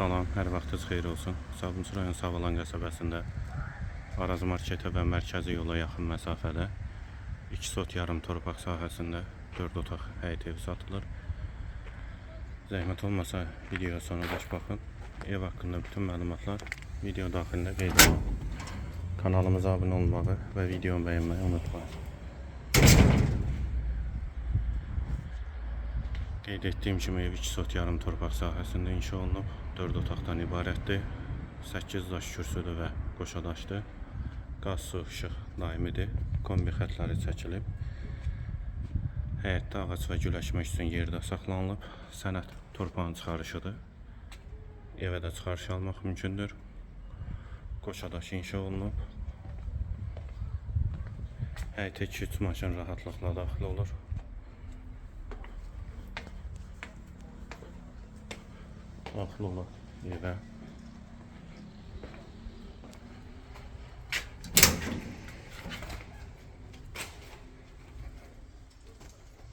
Salam, hər vaxtınız xeyir olsun. Sabunçu rayon Savalan qəsəbəsində Araz marketə və mərkəzi yola yaxın məsafədə 2 sot yarım torpaq sahəsində 4 otaq həyət evi satılır. Zəhmət olmasa videoya sonradək baxın. Ev haqqında bütün məlumatlar video daxilində qeyd olunur. Kanalımıza abunə olmağı və videomu bəyənməyi unutmayın. Qeyd etdiyim kimi ev 2 sot yarım torpaq sahəsində inşa olunub. 4 otaqdan ibarətdir. 8 daş kürsüdür və qoşa daşdır. Qaz, su, işıq daimidir. Kombi xətləri çəkilib. Həyətdə ağac və güləşmək üçün yerdə saxlanılıb. Sənəd torpağın çıxarışıdır. Evə də çıxarış almaq mümkündür. Qoşa daş inşa olunub. Həyətə 2-3 maşın rahatlıqla daxil olur. Daxil olur evə.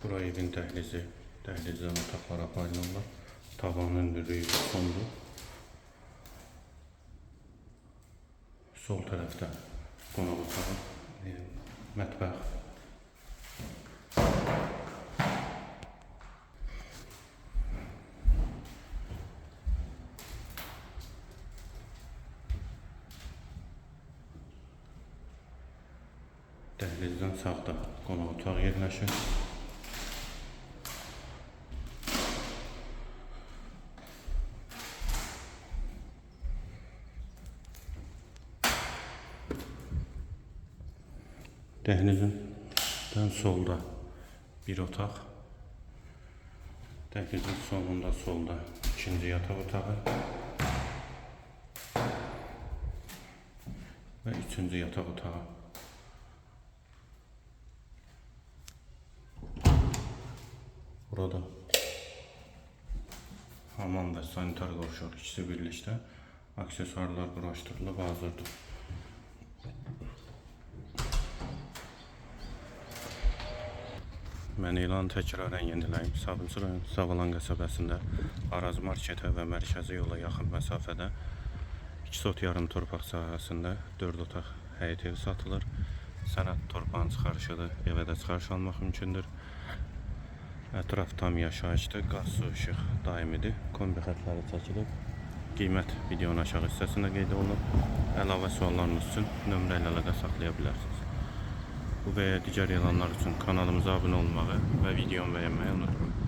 Bura evin dəhlizi, dəhlizdən otaqlara paylanılır. Tavanın hündürlüyü sondur. Sol tərəfdə qonaq otağı, e, mətbəx. Dəhlizdən sağda qonaq otağı yerləşir. Dəhlizdən solda bir otaq. Dəhlizin sonunda solda ikinci yataq otağı. Və üçüncü yataq otağı. Burada hamam və sanitar qovşaq ikisi birlikdə aksesuarlar quraşdırılıb hazırdır. Mən elanı təkrarən yeniləyim. Sabunçu rayon Savalan qəsəbəsində Araz marketə və mərkəzi yola yaxın məsafədə 2 sot yarım torpaq sahəsində 4 otaq həyət evi satılır. Sənəd torpağın çıxarışıdır. Evə də çıxarış almaq mümkündür. Ətraf tam yaşayışdır. Qaz, işıq daimidir. Kombi xətləri çəkilib. Qiymət videonun aşağı hissəsində qeyd olunub. Əlavə suallarınız üçün nömrə ilə əlaqə saxlaya bilərsiniz. Bu və ya digər elanlar üçün kanalımıza abunə olmağı və videomu bəyənməyi unutmayın.